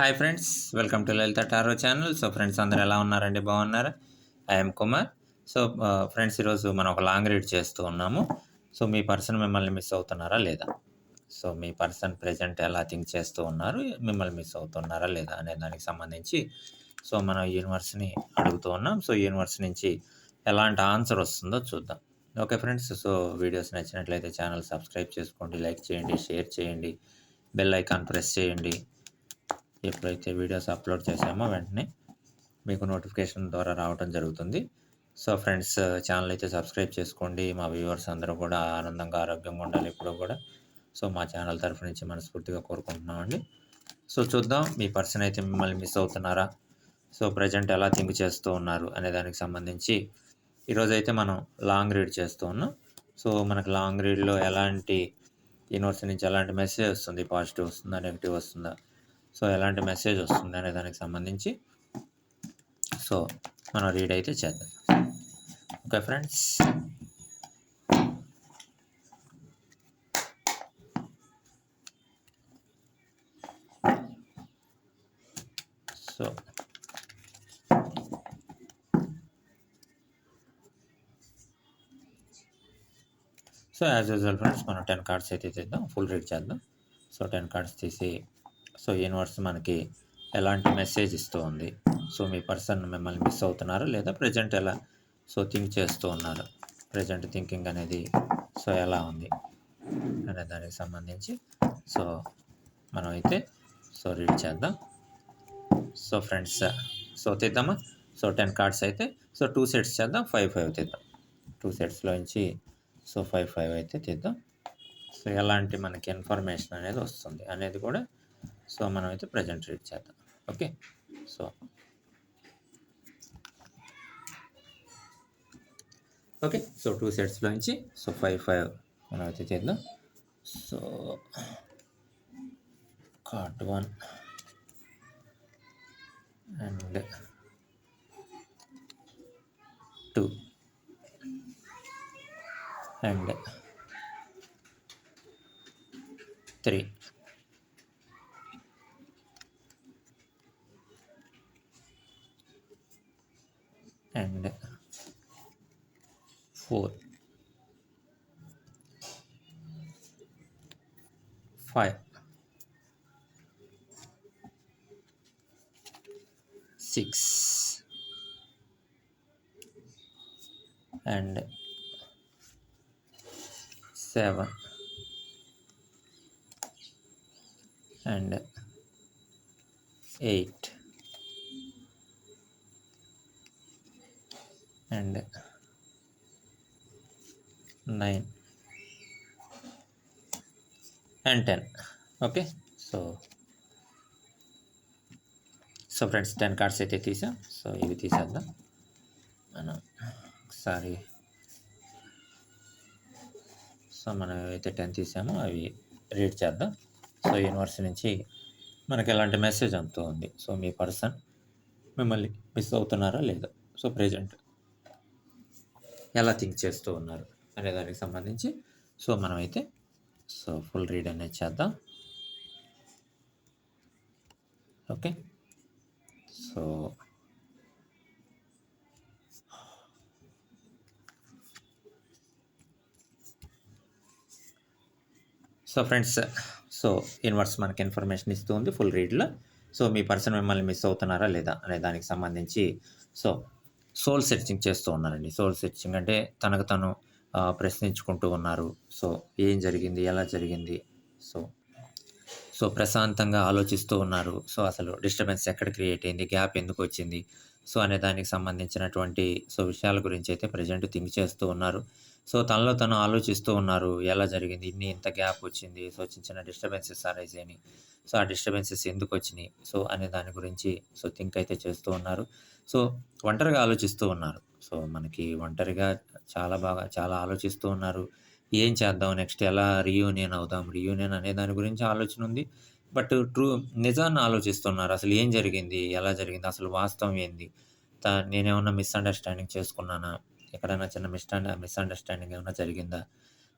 Hi friends welcome to Lalitha tarot channel. So friends అందరూ ఎలా ఉన్నారండి? బాగున్నారా? ఐఎమ్ కుమార్. సో ఫ్రెండ్స్ ఈరోజు మనం ఒక లాంగ్ రీడ్ చేస్తూ ఉన్నాము. సో మీ పర్సన్ మిమ్మల్ని మిస్ అవుతున్నారా లేదా? సో మీ పర్సన్ ప్రజెంట్ ఎలా థింక్ చేస్తూ ఉన్నారు? మిమ్మల్ని మిస్ అవుతున్నారా లేదా అనే దానికి సంబంధించి సో మనం యూనివర్స్ని అడుగుతూ ఉన్నాం. సో యూనివర్స్ నుంచి ఎలాంటి ఆన్సర్ వస్తుందో చూద్దాం. ఓకే ఫ్రెండ్స్ సో వీడియోస్ నచ్చినట్లయితే ఛానల్ సబ్స్క్రైబ్ చేసుకోండి లైక్ చేయండి షేర్ చేయండి బెల్ ఐకాన్ ప్రెస్ చేయండి. ఎప్పుడైతే వీడియోస్ అప్లోడ్ చేసామో వెంటనే మీకు నోటిఫికేషన్ ద్వారా రావడం జరుగుతుంది. సో ఫ్రెండ్స్ ఛానల్ అయితే సబ్స్క్రైబ్ చేసుకోండి. మా వ్యూవర్స్ అందరూ కూడా ఆనందంగా ఆరోగ్యంగా ఉండాలి ఇప్పుడు కూడా. సో మా ఛానల్ తరఫు నుంచి మనస్ఫూర్తిగా కోరుకుంటున్నామండి. సో చూద్దాం మీ పర్సన్ అయితే మిమ్మల్ని మిస్ అవుతున్నారా? సో ప్రజెంట్ ఎలా థింక్ చేస్తూ ఉన్నారు అనే దానికి సంబంధించి ఈరోజు అయితే మనం లాంగ్ రీడ్ చేస్తూ ఉన్నాం. సో మనకు లాంగ్ రీడ్లో ఎలాంటి యూనివర్సిటీ నుంచి ఎలాంటి మెసేజ్ వస్తుంది పాజిటివ్ వస్తుందా నెగిటివ్ వస్తుందా సో ఎలాంటి మెసేజ్ వస్తుంది అనే దానికి సంబంధించి. సో మనం రీడ్ అయితే చేద్దాం. Okay friends so so as usual friends మనం టెన్ కార్డ్స్ అయితే తెద్దాం. ఫుల్ రీడ్ చేద్దాం. సో టెన్ కార్డ్స్ తీసి సో యూనివర్స్ మనకి ఎలాంటి మెసేజ్ ఇస్తూ ఉంది. సో మీ పర్సన్ మిమ్మల్ని మిస్ అవుతున్నారా లేదా ప్రజెంట్ ఎలా? సో థింక్ చేస్తూ ఉన్నారు. ప్రజెంట్ థింకింగ్ అనేది సో ఎలా ఉంది? అనే దానికి సంబంధించి సో మనం అయితే సో రీడ్ చేద్దాం. సో ఫ్రెండ్స్ సో తీద్దామా? సో టెన్ కార్డ్స్ అయితే సో టూ సెట్స్ చేద్దాం. ఫైవ్ ఫైవ్ తీద్దాం. టూ సెట్స్లో నుంచి సో ఫైవ్ ఫైవ్ అయితే తీద్దాం. సో ఎలాంటి మనకి ఇన్ఫర్మేషన్ అనేది వస్తుంది అనేది కూడా సో మనం అయితే ప్రజెంట్ రీడ్ చేద్దాం. Okay? So. Okay? So two సెట్స్లో నుంచి సో ఫైవ్ ఫైవ్ మనం అయితే చేద్దాం. So card one and two and three. and 4 5 6 and 7 and 8 and nine and ten. Okay so so friends ten cards అయితే తీసాం. So ఇవి తీసేద్దాం. మనం ఒకసారి సో మనం ఏవైతే టెన్ తీసామో అవి రీడ్ చేద్దాం. సో యూనివర్స్ నుంచి మనకి ఎలాంటి మెసేజ్ అంతూ ఉంది సో మీ పర్సన్ మిమ్మల్ని మిస్ అవుతున్నారా లేదా? So present. ఎలా థింక్ చేస్తూ ఉన్నారు అనే దానికి సంబంధించి. సో మనమైతే సో ఫుల్ రీడ్ అనేది చేద్దాం. Okay so so friends so universe మనకి ఇన్ఫర్మేషన్ ఇస్తూ ఉంది ఫుల్ రీడ్లో సో మీ పర్సన్ మిమ్మల్ని మిస్ అవుతున్నారా లేదా అనే దానికి సంబంధించి. సో సోల్ సెర్చింగ్ చేస్తూ ఉన్నారండి. సోల్ సెర్చింగ్ అంటే తనకు తను ప్రశ్నించుకుంటూ ఉన్నారు. సో ఏం జరిగింది? ఎలా జరిగింది? సో సో ప్రశాంతంగా ఆలోచిస్తూ ఉన్నారు. సో అసలు డిస్టర్బెన్స్ ఎక్కడ క్రియేట్ అయింది? గ్యాప్ ఎందుకు వచ్చింది? సో అనే దానికి సంబంధించినటువంటి సో విషయాల గురించి అయితే ప్రజెంట్ థింక్ చేస్తూ ఉన్నారు. సో తనలో తను ఆలోచిస్తూ ఉన్నారు ఎలా జరిగింది ఇన్ని ఇంత గ్యాప్ వచ్చింది సో చిన్న చిన్న డిస్టర్బెన్సెస్ అరైజ్ అయినాయి. సో ఆ డిస్టర్బెన్సెస్ ఎందుకు వచ్చినాయి? సో అనే దాని గురించి సో థింక్ అయితే చేస్తూ ఉన్నారు. సో ఒంటరిగా ఆలోచిస్తూ ఉన్నారు. సో మనకి ఒంటరిగా చాలా బాగా చాలా ఆలోచిస్తూ ఉన్నారు. ఏం చేద్దాం నెక్స్ట్ ఎలా రీయూనియన్ అవుదాం? రీయూనియన్ అనే దాని గురించి ఆలోచన ఉంది. బట్ ట్రూ నిజాన్ని ఆలోచిస్తున్నారు అసలు ఏం జరిగింది? ఎలా జరిగింది? అసలు వాస్తవం ఏంది? నేనేమన్నా మిస్అండర్స్టాండింగ్ చేసుకున్నానా? ఎక్కడైనా చిన్న మిస్టాండ్ మిస్అండర్స్టాండింగ్ ఏమైనా జరిగిందా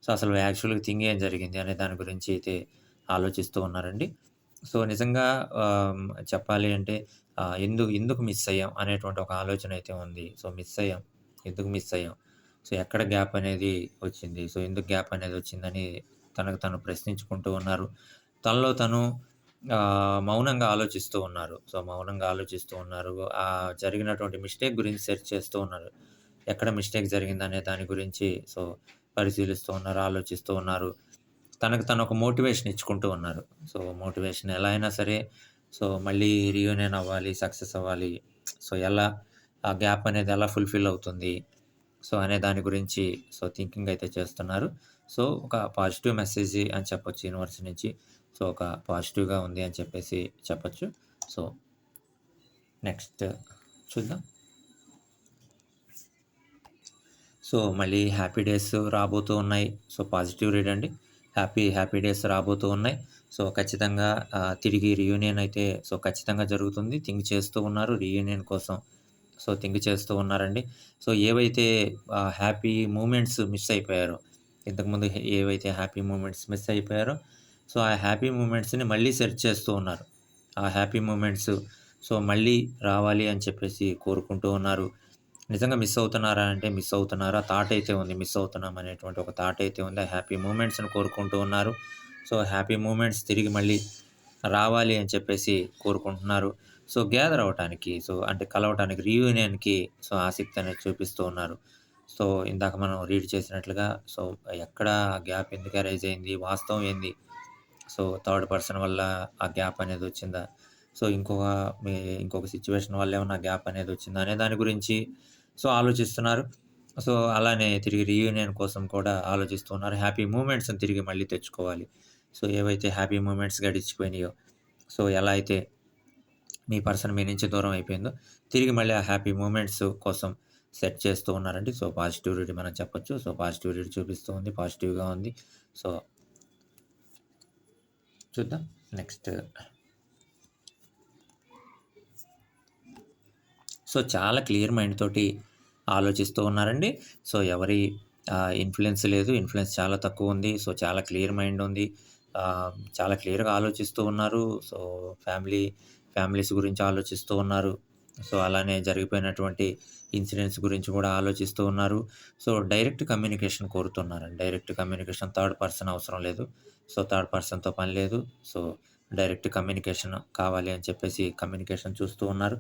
సో అసలు యాక్చువల్గా థింగ్ ఏం జరిగింది అనే దాని గురించి అయితే ఆలోచిస్తూ ఉన్నారండి సో, నిజంగా చెప్పాలి అంటే ఎందుకు ఎందుకు మిస్ అయ్యాం అనేటువంటి ఒక ఆలోచన అయితే ఉంది. సో, మిస్ అయ్యాం. ఎందుకు మిస్ అయ్యాం? సో, ఎక్కడ గ్యాప్ అనేది వచ్చింది? సో, ఎందుకు గ్యాప్ అనేది వచ్చిందని తనకు తను ప్రశ్నించుకుంటూ ఉన్నారు. తనలో తను మౌనంగా ఆలోచిస్తూ ఉన్నారు. సో, మౌనంగా ఆలోచిస్తూ ఉన్నారు. ఆ జరిగినటువంటి మిస్టేక్ గురించి సెర్చ్ చేస్తూ ఉన్నారు. ఎక్కడ మిస్టేక్ జరిగిందనే దాని గురించి సో, పరిశీలిస్తూ ఉన్నారు, ఆలోచిస్తూ ఉన్నారు. తనకు తను ఒక మోటివేషన్ ఇచ్చుకుంటూ ఉన్నారు. సో, మోటివేషన్ ఎలా అయినా సరే సో, మళ్ళీ రీయూనియన్ అవ్వాలి, సక్సెస్ అవ్వాలి. సో, ఎలా ఆ గ్యాప్ అనేది ఎలా ఫుల్‌ఫిల్ అవుతుంది? సో, అనే దాని గురించి సో, థింకింగ్ అయితే చేస్తున్నారు. సో, ఒక పాజిటివ్ మెసేజ్ అని చెప్పొచ్చు యూనివర్స్ నుంచి. సో, ఒక పాజిటివ్‌గా ఉంది అని చెప్పేసి చెప్పచ్చు సో, నెక్స్ట్ చూద్దాం. సో, మళ్ళీ హ్యాపీ డేస్ రాబోతూ ఉన్నాయి. సో, పాజిటివ్ రీడ్ అండి. హ్యాపీ, హ్యాపీ డేస్ రాబోతూ ఉన్నాయి. సో, ఖచ్చితంగా తిరిగి రీయూనియన్ అయితే సో, ఖచ్చితంగా జరుగుతుంది. థింక్ చేస్తూ ఉన్నారు రీయూనియన్ కోసం. సో, థింక్ చేస్తూ ఉన్నారండి. సో, ఏవైతే హ్యాపీ మూమెంట్స్ మిస్ అయిపోయారో, ఇంతకుముందు ఏవైతే హ్యాపీ మూమెంట్స్ మిస్ అయిపోయారో, సో, ఆ హ్యాపీ మూమెంట్స్‌ని మళ్ళీ సెర్చ్ చేస్తూ ఉన్నారు. ఆ హ్యాపీ మూమెంట్స్ సో, మళ్ళీ రావాలి అని చెప్పేసి కోరుకుంటూ ఉన్నారు. నిజంగా మిస్ అవుతున్నారా అంటే మిస్ అవుతున్నారా థాట్ అయితే ఉంది. మిస్ అవుతున్నాం అనేటువంటి ఒక థాట్ అయితే ఉంది. హ్యాపీ మూమెంట్స్‌ని కోరుకుంటూ ఉన్నారు. సో, హ్యాపీ మూమెంట్స్ తిరిగి మళ్ళీ రావాలి అని చెప్పేసి కోరుకుంటున్నారు. సో, గ్యాదర్ అవ్వటానికి సో, అంటే కలవటానికి రీయూనియన్‌కి సో, ఆసక్తి అనేది చూపిస్తూ ఉన్నారు. సో, ఇందాక మనం రీడ్ చేసినట్లుగా సో, ఎక్కడ ఆ గ్యాప్ ఎందుకు అరైజ్ అయింది? వాస్తవం ఏంది? సో, థర్డ్ పర్సన్ వల్ల ఆ గ్యాప్ అనేది వచ్చిందా? సో, ఇంకొక మీ ఇంకొక సిచ్యువేషన్ వల్ల ఏమన్నా గ్యాప్ అనేది వచ్చిందా? అనే దాని గురించి సో, ఆలోచిస్తున్నారు. సో, అలానే తిరిగి రీయూనియన్ కోసం కూడా ఆలోచిస్తూ ఉన్నారు. హ్యాపీ మూమెంట్స్‌ని తిరిగి మళ్ళీ తెచ్చుకోవాలి. సో, ఏవైతే హ్యాపీ మూమెంట్స్ గడిచిపోయినాయో, సో, ఎలా అయితే మీ పర్సన్ మీ నుంచి దూరం అయిపోయిందో, తిరిగి మళ్ళీ ఆ హ్యాపీ మూమెంట్స్ కోసం సెట్ చేస్తూ ఉన్నారండి. సో, పాజిటివ్ రీడ్ మనం చెప్పొచ్చు. సో, పాజిటివ్ రీడ్ చూపిస్తూ ఉంది. పాజిటివ్‌గా ఉంది. సో చూద్దాం. నెక్స్ట్ సో, చాలా క్లియర్ మైండ్ తోటి ఆలోచిస్తూ ఉన్నారండి. సో, ఎవరి ఇన్‌ఫ్లుయెన్స్ లేదు. ఇన్‌ఫ్లుయెన్స్ చాలా తక్కువ ఉంది సో, చాలా క్లియర్ మైండ్ ఉంది. చాలా క్లియర్‌గా ఆలోచిస్తూ ఉన్నారు. సో, ఫ్యామిలీ ఫ్యామిలీస్ గురించి ఆలోచిస్తూ ఉన్నారు. సో, అలానే జరిగిపోయినటువంటి ఇన్సిడెంట్స్ గురించి కూడా ఆలోచిస్తూ ఉన్నారు. సో, డైరెక్ట్ కమ్యూనికేషన్ కోరుతున్నారు డైరెక్ట్ కమ్యూనికేషన్ థర్డ్ పర్సన్ అవసరం లేదు. సో, థర్డ్ పర్సన్‌తో పని లేదు. సో, డైరెక్ట్ కమ్యూనికేషన్ కావాలి అని చెప్పేసి కమ్యూనికేషన్ చూస్తూ ఉన్నారు.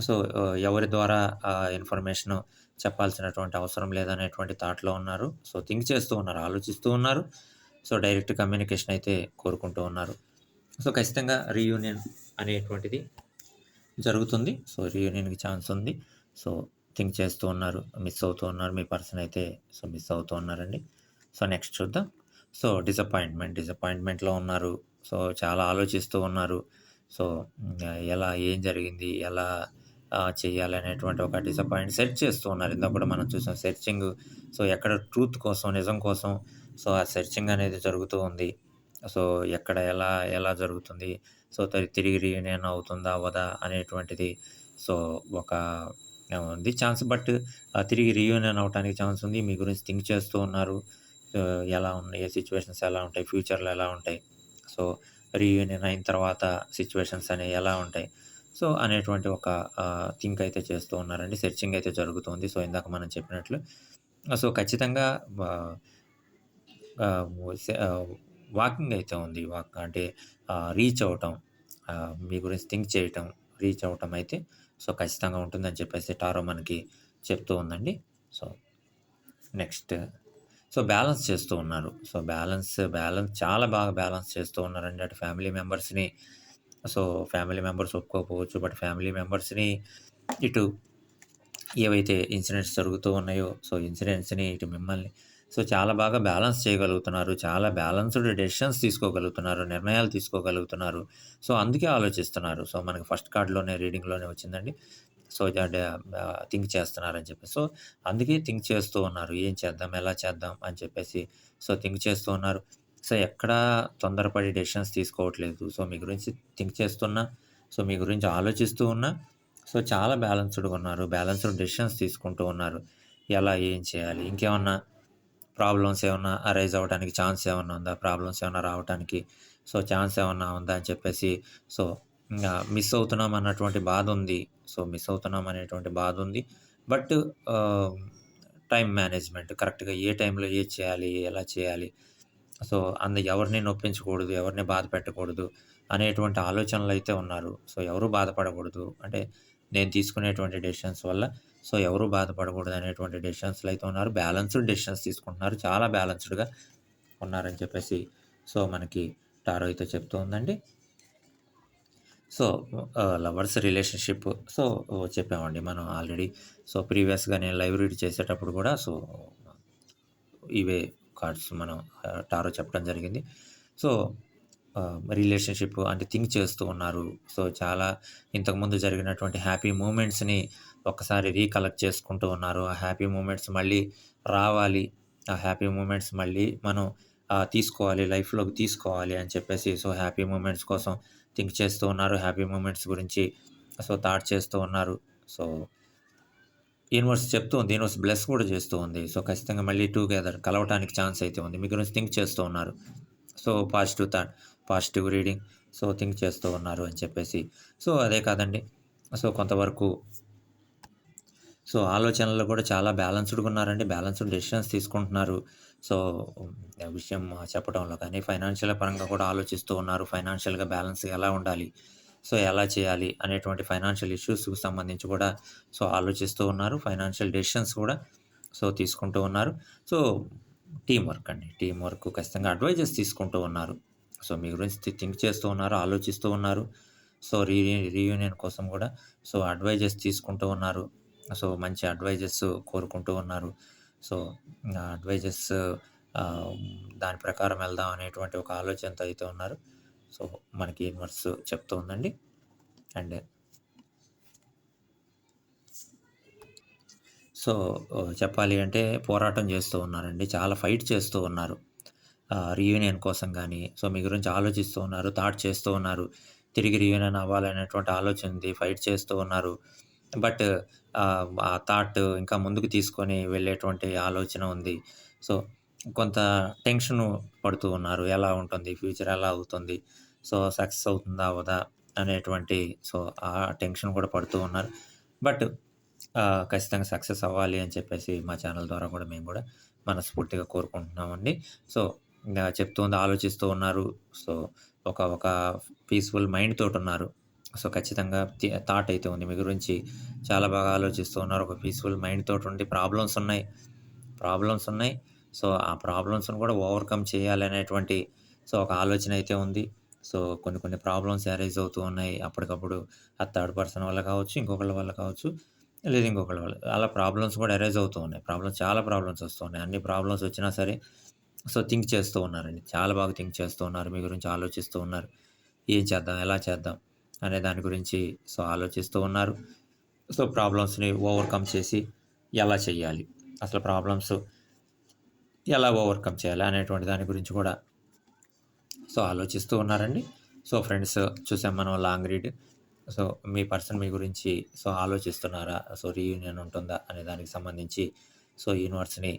సో, ఎవరి ద్వారా ఇన్ఫర్మేషన్ చెప్పాల్సినటువంటి అవసరం లేదనేటువంటి థాట్‌లో ఉన్నారు. సో, థింక్ చేస్తూ ఉన్నారు. ఆలోచిస్తూ ఉన్నారు. సో, డైరెక్ట్ కమ్యూనికేషన్ అయితే కోరుకుంటూ ఉన్నారు. సో, ఖచ్చితంగా రీయూనియన్ అనేటువంటిది జరుగుతుంది. సో, రీయూనియన్‌కి ఛాన్స్ ఉంది. సో, థింక్ చేస్తూ ఉన్నారు. మిస్ అవుతూ ఉన్నారు. మీ పర్సన్ అయితే సో, మిస్ అవుతూ ఉన్నారండి. సో, నెక్స్ట్ చూద్దాం. సో, డిసప్పాయింట్‌మెంట్ డిసప్పాయింట్‌మెంట్‌లో ఉన్నారు. సో, చాలా ఆలోచిస్తూ ఉన్నారు. సో, ఎలా ఏం జరిగింది? ఎలా చేయాలనేటువంటి ఒక డిసప్పాయింట్ సెర్చ్ చేస్తూ ఉన్నారు. ఇందాక కూడా మనం చూసాం సెర్చింగ్. సో, ఎక్కడ ట్రూత్ కోసం, నిజం కోసం సో, ఆ సెర్చింగ్ అనేది జరుగుతూ ఉంది. సో, ఎక్కడ ఎలా ఎలా జరుగుతుంది? సో, తిరిగి రీయూనియన్ అవుతుందా? అవ్వదా? అనేటువంటిది సో, ఒక ఉంది ఛాన్స్. బట్ తిరిగి రీయూనియన్ అవ్వటానికి ఛాన్స్ ఉంది. మీ గురించి థింక్ చేస్తూ ఉన్నారు. ఎలా ఉన్నాయి? సిచ్యువేషన్స్ ఎలా ఉంటాయి? ఫ్యూచర్‌లో ఎలా ఉంటాయి? సో, రీయూనియన్ అయిన తర్వాత సిచ్యువేషన్స్ అనేవి ఎలా ఉంటాయి? సో, అనేటువంటి ఒక థింక్ అయితే చేస్తూ ఉన్నారండి. సెర్చింగ్ అయితే జరుగుతుంది. సో, ఇందాక మనం చెప్పినట్లు. సో, ఖచ్చితంగా వాకింగ్ అయితే ఉంది. వాక్ అంటే రీచ్ అవ్వటం. మీ గురించి థింక్ చేయటం, రీచ్ అవ్వటం అయితే సో, ఖచ్చితంగా ఉంటుందని చెప్పేసి టారో మనకి చెప్తూ ఉందండి. సో, నెక్స్ట్ సో, బ్యాలెన్స్ చేస్తూ ఉన్నారు. సో, బ్యాలెన్స్ బ్యాలెన్స్ చాలా బాగా బ్యాలెన్స్ చేస్తూ ఉన్నారండి. అటు ఫ్యామిలీ మెంబర్స్‌ని సో, ఫ్యామిలీ మెంబర్స్ ఒప్పుకోకపోవచ్చు. బట్ ఫ్యామిలీ మెంబర్స్‌ని ఇటు ఏవైతే ఇన్సిడెంట్స్ జరుగుతూ ఉన్నాయో, సో, ఇన్సిడెంట్స్‌ని ఇటు మిమ్మల్ని సో, చాలా బాగా బ్యాలెన్స్ చేయగలుగుతున్నారు. చాలా బ్యాలెన్స్‌డ్ డెసిషన్స్ తీసుకోగలుగుతున్నారు. నిర్ణయాలు తీసుకోగలుగుతున్నారు. సో, అందుకే ఆలోచిస్తున్నారు. సో, మనకి ఫస్ట్ కార్డ్‌లోనే రీడింగ్‌లోనే వచ్చిందండి. సో, థింక్ చేస్తున్నారని చెప్పి. సో, అందుకే థింక్ చేస్తూ ఉన్నారు. ఏం చేద్దాం? ఎలా చేద్దాం? అని చెప్పేసి సో, థింక్ చేస్తూ ఉన్నారు. సో, ఎక్కడా తొందరపడి డెసిషన్స్ తీసుకోవట్లేదు. సో, మీ గురించి థింక్ చేస్తున్నా, సో, మీ గురించి ఆలోచిస్తూ ఉన్నా, సో, చాలా బ్యాలెన్స్‌డ్‌గా ఉన్నారు. బ్యాలెన్స్‌డ్ డెసిషన్స్ తీసుకుంటూ ఉన్నారు. ఎలా? ఏం చేయాలి? ఇంకేమన్నా ప్రాబ్లమ్స్ ఏమన్నా అరైజ్ అవ్వడానికి ఛాన్స్ ఏమన్నా ఉందా? ప్రాబ్లమ్స్ ఏమన్నా రావటానికి సో ఛాన్స్ ఏమన్నా ఉందా అని చెప్పేసి సో ఇంకా మిస్ అవుతున్నాం అన్నటువంటి బాధ ఉంది సో మిస్ అవుతున్నాం అనేటువంటి బాధ ఉంది బట్ టైం మేనేజ్మెంట్ కరెక్ట్గా ఏ టైంలో ఏది చేయాలి ఎలా చేయాలి సో అందు ఎవరిని నొప్పించకూడదు ఎవరిని బాధ పెట్టకూడదు అనేటువంటి ఆలోచనలు అయితే ఉన్నారు. సో ఎవరు బాధపడకూడదు? అంటే నేను తీసుకునేటువంటి డెసిషన్స్ వల్ల సో ఎవరు బాధపడకూడదు అనేటువంటి డెసిషన్స్లో అయితే ఉన్నారు. బ్యాలెన్స్డ్ డెసిషన్స్ తీసుకుంటున్నారు. చాలా బ్యాలెన్స్డ్గా ఉన్నారని చెప్పేసి సో మనకి టారో అయితే చెప్తూ ఉందండి. సో లవర్స్ రిలేషన్షిప్ సో చెప్పామండి మనం ఆల్రెడీ సో ప్రీవియస్గా నేను లైవ్ రీడ్ చేసేటప్పుడు కూడా సో ఇవే కార్డ్స్ మనం టారో చెప్పడం జరిగింది. సో రిలేషన్షిప్ అంటే థింక్ చేస్తూ ఉన్నారు. సో చాలా ఇంతకుముందు జరిగినటువంటి హ్యాపీ మూమెంట్స్ని ఒక్కసారి రీకలెక్ట్ చేసుకుంటూ ఉన్నారు. ఆ హ్యాపీ మూమెంట్స్ మళ్ళీ రావాలి. ఆ హ్యాపీ మూమెంట్స్ మళ్ళీ మనం తీసుకోవాలి లైఫ్లోకి తీసుకోవాలి అని చెప్పేసి సో హ్యాపీ మూమెంట్స్ కోసం థింక్ చేస్తూ ఉన్నారు. హ్యాపీ మూమెంట్స్ గురించి సో థాట్ చేస్తూ ఉన్నారు. సో యూనివర్స్ చెప్తూ ఉంది యూనివర్స్ బ్లెస్ కూడా చేస్తూ ఉంది. సో ఖచ్చితంగా మళ్ళీ టుగెదర్ కలవటానికి ఛాన్స్ అయితే ఉంది. మీ గురించి థింక్ చేస్తూ ఉన్నారు. So positive thought positive reading. So think చేస్తూ ఉన్నారు అని చెప్పేసి. సో అదే కాదండి. సో కొంతవరకు సో ఆలోచనలు కూడా చాలా బ్యాలెన్స్డ్గా ఉన్నారండి. బ్యాలెన్స్డ్ డెసిషన్స్ తీసుకుంటున్నారు. సో విషయం చెప్పడంలో కానీ ఫైనాన్షియల్ పరంగా కూడా ఆలోచిస్తూ ఉన్నారు. ఫైనాన్షియల్గా బ్యాలెన్స్ ఎలా ఉండాలి? సో ఎలా చేయాలి అనేటువంటి ఫైనాన్షియల్ ఇష్యూస్కి సంబంధించి కూడా సో ఆలోచిస్తూ ఉన్నారు. ఫైనాన్షియల్ డెసిషన్స్ కూడా సో తీసుకుంటూ ఉన్నారు. సో టీం వర్క్ అండి. టీం వర్క్ ఖచ్చితంగా అడ్వైజెస్ తీసుకుంటూ ఉన్నారు. సో మీ గురించి థింక్ చేస్తూ ఉన్నారు ఆలోచిస్తూ ఉన్నారు. సో రీ రీయూనియన్ కోసం కూడా సో అడ్వైజెస్ తీసుకుంటూ ఉన్నారు. సో మంచి అడ్వైజెస్ కోరుకుంటూ ఉన్నారు. సో అడ్వైజెస్ దాని ప్రకారం వెళ్దాం అనేటువంటి ఒక ఆలోచనతో అయితే ఉన్నారు. సో మనకి యూనివర్స్ చెప్తూ ఉందండి. అండ్ సో చెప్పాలి అంటే పోరాటం చేస్తూ ఉన్నారండి. చాలా ఫైట్ చేస్తూ ఉన్నారు. రీయూనియన్ కోసం కానీ సో మీ గురించి ఆలోచిస్తూ ఉన్నారు థాట్ చేస్తూ ఉన్నారు. తిరిగి రీయూనియన్ అవ్వాలనేటువంటి ఆలోచన ఉంది ఫైట్ చేస్తూ ఉన్నారు. బట్ ఆ థాట్ ఇంకా ముందుకు తీసుకొని వెళ్ళేటువంటి ఆలోచన ఉంది. సో కొంత టెన్షన్ పడుతూ ఉన్నారు. ఎలా ఉంటుంది? ఫ్యూచర్ ఎలా అవుతుంది? సో సక్సెస్ అవుతుందా అవదా అనేటువంటి సో ఆ టెన్షన్ కూడా పడుతూ ఉన్నారు. బట్ ఖచ్చితంగా సక్సెస్ అవ్వాలి అని చెప్పేసి మా ఛానల్ ద్వారా కూడా మేము కూడా మనస్ఫూర్తిగా కోరుకుంటున్నామండి. సో ఇంకా చెప్తుంది ఆలోచిస్తూ ఉన్నారు. సో ఒక ఒక పీస్ఫుల్ మైండ్ తోటి ఉన్నారు. సో ఖచ్చితంగా థాట్ అయితే ఉంది. మీ గురించి చాలా బాగా ఆలోచిస్తూ ఉన్నారు. ఒక పీస్ఫుల్ మైండ్ తోటి ఉండి ప్రాబ్లమ్స్ ఉన్నాయి. ప్రాబ్లమ్స్ ఉన్నాయి. సో ఆ ప్రాబ్లమ్స్ని కూడా ఓవర్కమ్ చేయాలి అనేటువంటి సో ఒక ఆలోచన అయితే ఉంది. సో కొన్ని కొన్ని ప్రాబ్లమ్స్ అరైజ్ అవుతూ ఉన్నాయి. అప్పటికప్పుడు ఆ థర్డ్ పర్సన్ వల్ల కావచ్చు ఇంకొకళ్ళ వల్ల కావచ్చు లేదు ఇంకొకళ్ళ వల్ల. అలా ప్రాబ్లమ్స్ కూడా అరైజ్ అవుతూ ఉన్నాయి. ప్రాబ్లమ్స్ చాలా ప్రాబ్లమ్స్ వస్తూ ఉన్నాయి. అన్ని ప్రాబ్లమ్స్ వచ్చినా సరే సో థింక్ చేస్తూ ఉన్నారండి. చాలా బాగా థింక్ చేస్తూ ఉన్నారు. మీ గురించి ఆలోచిస్తూ ఉన్నారు. ఏం చేద్దాం? ఎలా చేద్దాం? అనే దాని గురించి సో ఆలోచిస్తూ ఉన్నారు. సో ప్రాబ్లమ్స్ని ఓవర్కమ్ చేసి ఎలా చేయాలి? అసలు ప్రాబ్లమ్స్ ఎలా ఓవర్కమ్ చేయాలి? అనేటువంటి దాని గురించి కూడా సో ఆలోచిస్తూ ఉన్నారండి. సో ఫ్రెండ్స్ చూసాం మనం లాంగ్ రీడ్. సో మీ పర్సన్ మీ గురించి సో ఆలోచిస్తున్నారా? సో రీయూనియన్ ఉంటుందా? అనే దానికి సంబంధించి సో యూనివర్స్ని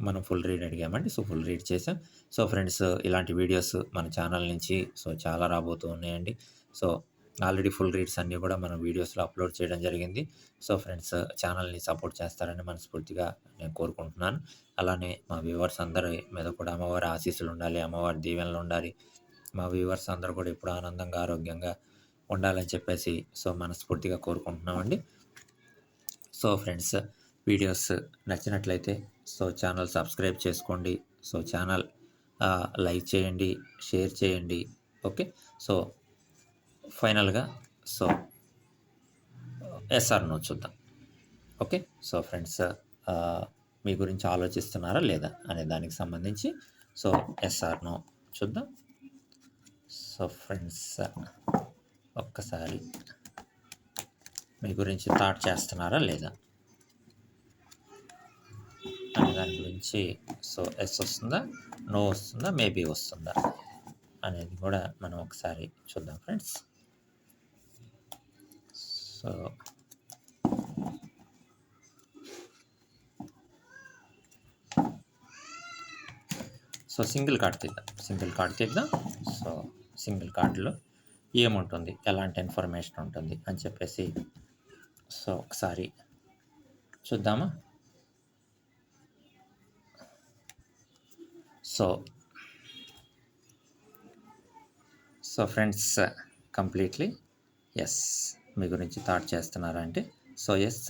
మనం ఫుల్ రీడ్ అడిగామండి. సో ఫుల్ రీడ్ చేసాం. సో ఫ్రెండ్స్ ఇలాంటి వీడియోస్ మన ఛానల్ నుంచి సో చాలా రాబోతూ ఉన్నాయండి. సో ఆల్రెడీ ఫుల్ రీడ్స్ అన్నీ కూడా మనం వీడియోస్లో అప్లోడ్ చేయడం జరిగింది. సో ఫ్రెండ్స్ ఛానల్ని సపోర్ట్ చేస్తారని మనస్ఫూర్తిగా నేను కోరుకుంటున్నాను. అలానే మా వ్యూవర్స్ అందరి మీద కూడా అమ్మవారి ఆశీస్సులు ఉండాలి అమ్మవారి దీవెనలు ఉండాలి. మా వ్యూవర్స్ అందరూ కూడా ఎప్పుడు ఆనందంగా ఆరోగ్యంగా ఉండాలని చెప్పేసి సో మనస్ఫూర్తిగా కోరుకుంటున్నామండి. సో ఫ్రెండ్స్ వీడియోస్ నచ్చినట్లయితే సో ఛానల్ సబ్స్క్రైబ్ చేసుకోండి. సో ఛానల్ లైక్ చేయండి షేర్ చేయండి. ఓకే? సో ఫైనల్గా సో ఎస్ఆర్ నో చూద్దాం. ఓకే? సో ఫ్రెండ్స్ మీ గురించి ఆలోచిస్తున్నారా లేదా అనే దానికి సంబంధించి సో ఎస్ఆర్ నో చూద్దాం. సో ఫ్రెండ్స్ ఒక్కసారి మీ గురించి థాట్ చేస్తున్నారా లేదా అనే దాని గురించి సో ఎస్ వస్తుందా నో వస్తుందా మేబీ వస్తుందా అనేది కూడా మనం ఒకసారి చూద్దాం friends. So so single card తీద్దాం. సింగిల్ కార్డ్ తీద్దాం. సో సింగిల్ కార్డులో ఏముంటుంది? ఎలాంటి ఇన్ఫర్మేషన్ ఉంటుంది? అని చెప్పేసి. సో ఒకసారి చూద్దామా? So so friends completely yes మీ గురించి థాట్ చేస్తున్నారా అంటే సో ఎస్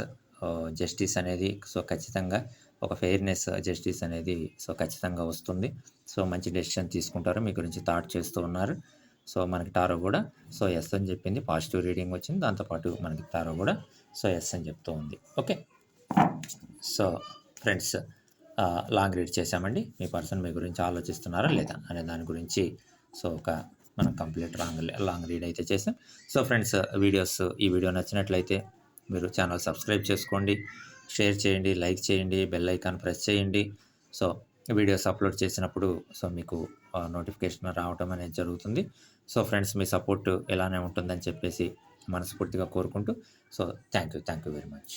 జస్టిస్ అనేది సో ఖచ్చితంగా ఒక ఫెయిర్నెస్ జస్టిస్ uh, అనేది సో ఖచ్చితంగా వస్తుంది. సో మంచి డెసిషన్ తీసుకుంటారు మీ గురించి థాట్ చేస్తూ ఉన్నారు. సో మనకి టారో కూడా సో ఎస్ అని చెప్పింది. పాజిటివ్ రీడింగ్ వచ్చింది దాంతోపాటు మనకి టారో కూడా సో ఎస్ అని చెప్తూ ఉంది. Okay so friends long read చేశామండి. మీ పర్సన్ మీ గురించి ఆలోచిస్తున్నారా లేదా అనే దాని గురించి సో ఒక మనం కంప్లీట్ లాంగ్ లాంగ్ రీడ్ అయితే చేసాం. సో ఫ్రెండ్స్ వీడియోస్ ఈ వీడియో నచ్చినట్లయితే మీరు ఛానల్ సబ్స్క్రైబ్ చేసుకోండి షేర్ చేయండి లైక్ చేయండి బెల్ ఐకాన్ ప్రెస్ చేయండి. సో వీడియోస్ అప్లోడ్ చేసినప్పుడు సో మీకు నోటిఫికేషన్ రావటం అనేది జరుగుతుంది. సో ఫ్రెండ్స్ మీ సపోర్ట్ ఎలానే ఉంటుందని చెప్పేసి మనస్ఫూర్తిగా కోరుకుంటూ so thank you thank you very much.